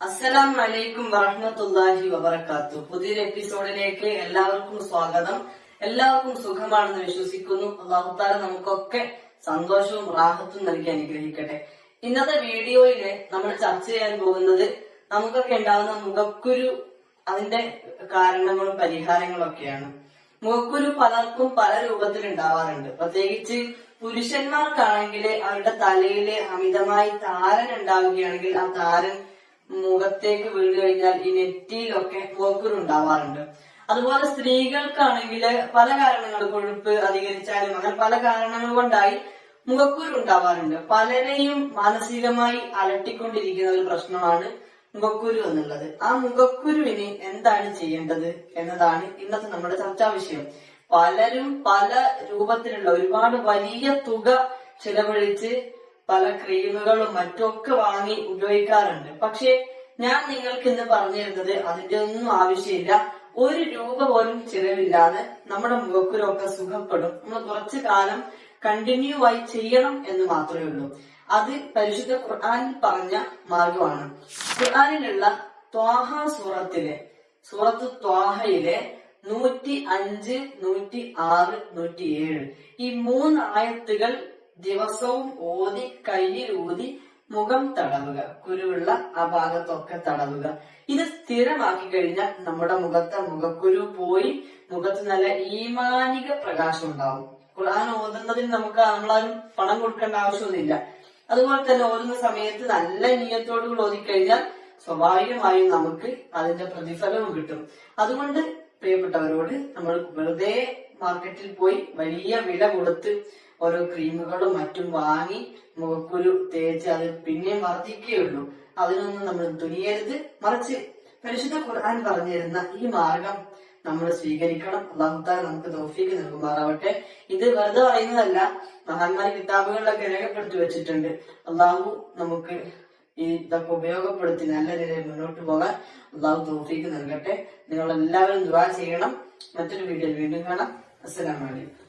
അസ്സലാം വലൈക്കും വറഹമത്തല്ലാഹി വബർക്കാത്തു പുതിയൊരു എപ്പിസോഡിലേക്ക് എല്ലാവർക്കും സ്വാഗതം. എല്ലാവർക്കും സുഖമാണെന്ന് വിശ്വസിക്കുന്നു. അള്ളാഹുത്താല നമുക്കൊക്കെ സന്തോഷവും റാഹത്തും നൽകി അനുഗ്രഹിക്കട്ടെ. ഇന്നത്തെ വീഡിയോയിൽ നമ്മൾ ചർച്ച ചെയ്യാൻ പോകുന്നത് നമുക്കൊക്കെ ഉണ്ടാകുന്ന മുഖക്കുരു അതിന്റെ കാരണങ്ങളും പരിഹാരങ്ങളും ഒക്കെയാണ്. മുഖക്കുരു പലർക്കും പല രൂപത്തിൽ ഉണ്ടാവാറുണ്ട്. പ്രത്യേകിച്ച് പുരുഷന്മാർക്കാണെങ്കിൽ അവരുടെ തലയിൽ അമിതമായി താരൻ ഉണ്ടാവുകയാണെങ്കിൽ ആ താരൻ മുഖത്തേക്ക് വീണ് കഴിഞ്ഞാൽ ഈ നെറ്റിയിലൊക്കെ മുഖക്കുരു ഉണ്ടാവാറുണ്ട്. അതുപോലെ സ്ത്രീകൾക്കാണെങ്കിൽ പല കാരണങ്ങൾ കൊഴുപ്പ് അധികരിച്ചാലും അങ്ങനെ പല കാരണങ്ങൾ കൊണ്ടായി മുഖക്കുരു ഉണ്ടാവാറുണ്ട്. പലരെയും മാനസികമായി അലട്ടിക്കൊണ്ടിരിക്കുന്ന ഒരു പ്രശ്നമാണ് മുഖക്കുരു എന്നുള്ളത്. ആ മുഖക്കുരുവിന് എന്താണ് ചെയ്യേണ്ടത് എന്നതാണ് ഇന്നത്തെ നമ്മുടെ ചർച്ചാ വിഷയം. പലരും പല രൂപത്തിലുള്ള ഒരുപാട് വലിയ തുക ചിലവഴിച്ച് പല ക്രീമുകളും മറ്റുമൊക്കെ വാങ്ങി ഉപയോഗിക്കാറുണ്ട്. പക്ഷെ ഞാൻ നിങ്ങൾക്ക് ഇന്ന് പറഞ്ഞു തരുന്നത് അതിന്റെ ഒന്നും ആവശ്യമില്ല. ഒരു രൂപ പോലും ചിലവില്ലാതെ നമ്മുടെ മുഖക്കുരൊക്കെ സുഖപ്പെടും. നമ്മൾ കുറച്ചു കാലം കണ്ടിന്യൂ ആയി ചെയ്യണം എന്ന് മാത്രമേ ഉള്ളൂ. അത് പരിശുദ്ധ ഖുർആാനിൽ പറഞ്ഞ മാർഗമാണ്. ഖുർആാനിലുള്ള ത്വാഹ സൂറത്തിലെ സൂറത്ത് ത്വാഹയിലെ നൂറ്റി അഞ്ച് നൂറ്റി ആറ് നൂറ്റി ഏഴ് ഈ മൂന്ന് ആയത്തുകൾ ദിവസവും ഓതി കയ്യിൽ ഊതി മുഖം തടവുക. കുരുവുള്ള ആ ഭാഗത്തൊക്കെ തടവുക. ഇത് സ്ഥിരമാക്കി കഴിഞ്ഞാൽ നമ്മുടെ മുഖത്തെ മുഖക്കുരു പോയി മുഖത്ത് നല്ല ഈമാനിക പ്രകാശം ഉണ്ടാവും. ഖുർആൻ ഓതുന്നതിന് നമുക്ക് നമ്മളാരും പണം കൊടുക്കേണ്ട ആവശ്യമൊന്നുമില്ല. അതുപോലെ തന്നെ ഓതുന്ന സമയത്ത് നല്ല നീയത്തോടുകൂടി ഓതിക്കഴിഞ്ഞാൽ സ്വാഭാവികമായും നമുക്ക് അതിന്റെ പ്രതിഫലവും കിട്ടും. അതുകൊണ്ട് പ്രിയപ്പെട്ടവരോട് നമ്മൾ വെറുതെ മാർക്കറ്റിൽ പോയി വലിയ വില കൊടുത്ത് ഓരോ ക്രീമുകളും മറ്റും വാങ്ങി മുഖക്കുരു തേച്ച് അത് പിന്നെയും വർദ്ധിക്കുകയുള്ളൂ. അതിനൊന്നും നമ്മൾ തുനിയരുത് മറിച്ച് പരിശുദ്ധ ഖുർആൻ പറഞ്ഞിരുന്ന ഈ മാർഗം നമ്മൾ സ്വീകരിക്കണം. അള്ളാഹുത്താൽ നമുക്ക് തോഫിക്ക് നൽകുമാറാവട്ടെ. ഇത് വെറുതെ പറയുന്നതല്ല മഹാന്മാർ കിതാബുകളിലൊക്കെ രേഖപ്പെടുത്തി വെച്ചിട്ടുണ്ട്. അള്ളാഹു നമുക്ക് ഈ ഇതൊക്കെ ഉപയോഗപ്പെടുത്തി നല്ല രീതിയിൽ മുന്നോട്ട് പോകാൻ അള്ളാഹു തോഫിക്ക് നൽകട്ടെ. നിങ്ങൾ എല്ലാവരും ദുവാ ചെയ്യണം. മറ്റൊരു വീഡിയോയിൽ വീണ്ടും കാണാം. അസ്സലാമലൈക്കും